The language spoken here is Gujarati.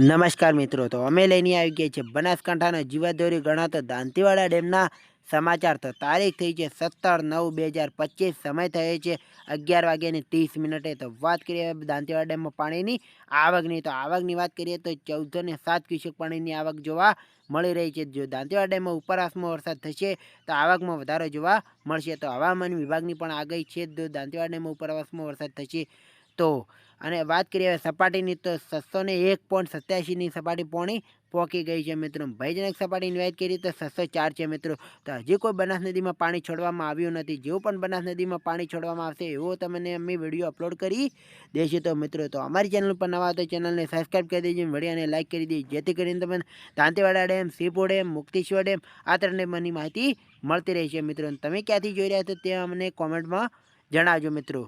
નમસ્કાર મિત્રો, તો અમે લઈને આવી ગયા છીએ બનાસકાંઠાના જીવાદોરી ગણાતો દાંતીવાડા ડેમના સમાચાર. તો તારીખ થઈ છે સત્તર નવ બે હજાર પચીસ, સમય થયો છે અગિયાર વાગ્યાની ત્રીસ મિનિટે. તો વાત કરીએ દાંતીવાડા ડેમમાં પાણીની આવકની. તો આવકની વાત કરીએ તો ચૌદસો ને સાત ક્યુસેક પાણીની આવક જોવા મળી રહી છે. જો દાંતીવાડા ડેમમાં ઉપરવાસમાં વરસાદ થશે તો આવકમાં વધારો જોવા મળશે. તો હવામાન વિભાગની પણ આગાહી છે. જો દાંતીવાડા ડેમમાં ઉપરવાસમાં વરસાદ થશે તો અને વાત કરીએ હવે સપાટીની, તો છસો ને એક પોઈન્ટ સત્યાસીની સપાટી પોણી પહોંચી ગઈ છે મિત્રો. ભયજનક સપાટીની વાત કરીએ તો છસો ચાર છે મિત્રો. તો હજી કોઈ બનાસ નદીમાં પાણી છોડવામાં આવ્યું નથી. જેવું પણ બનાસ નદીમાં પાણી છોડવામાં આવશે, એવો તમને અમે વીડિયો અપલોડ કરી દઈશું. તો મિત્રો, તો અમારી ચેનલ પર નવા તો ચેનલને સબસ્ક્રાઈબ કરી દેજો વિડીયોને લાઈક કરી દેજો. જેથી કરીને તમને Dantiwada dam, Sipu dam, Mukteshwar dam, આ ત્રણ ડેમની માહિતી મળતી રહેશે મિત્રો. તમે ક્યાંથી જોઈ રહ્યા છો તે અમને કોમેન્ટમાં જણાવજો મિત્રો.